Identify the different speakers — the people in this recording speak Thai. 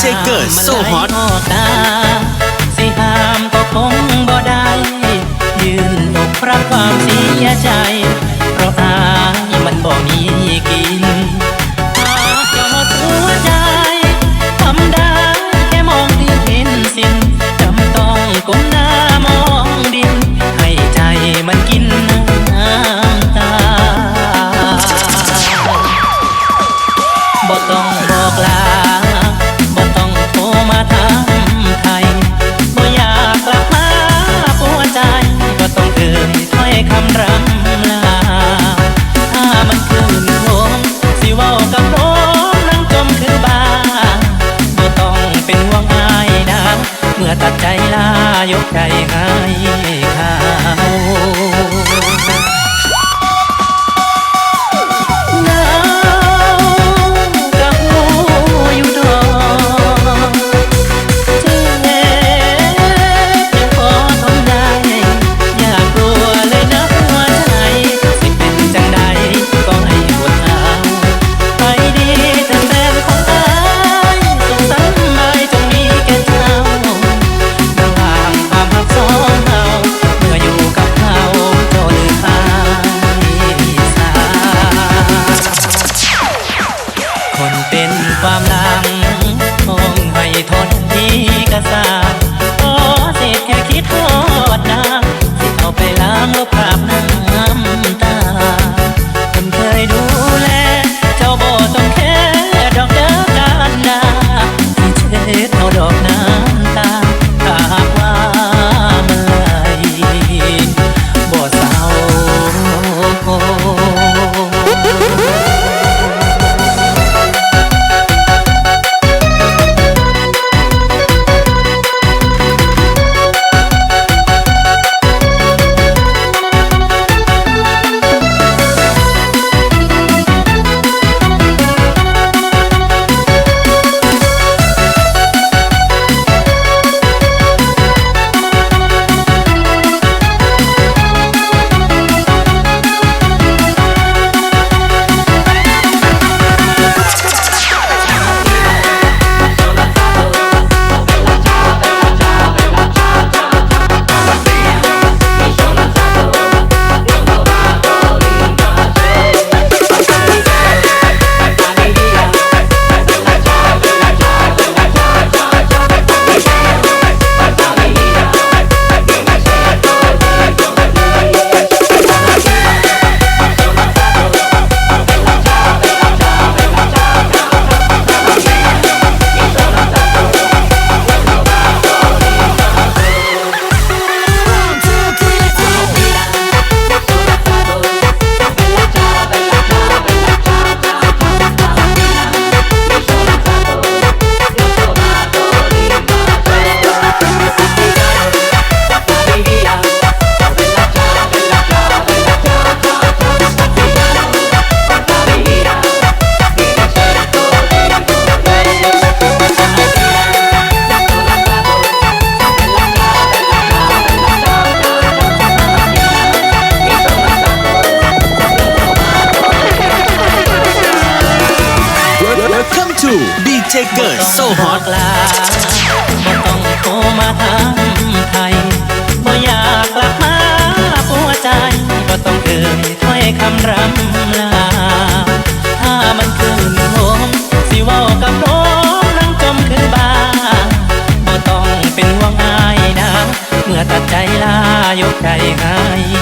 Speaker 1: 这个
Speaker 2: 寿华างลบภาพหน้าู่ดีเจเกิร์โซฮอตบ่ต้องโทรมาถามไทยบ่อยากกลับมาปัวใจบ่ต้องเอ่ยถ้อยคำรำลา ถ้ามันคืนโหมสิว่ากับโหมนั่งจมคือบ้าบ่ต้องเป็นห่วงอายนะ เมื่อตัดใจลายกใจให้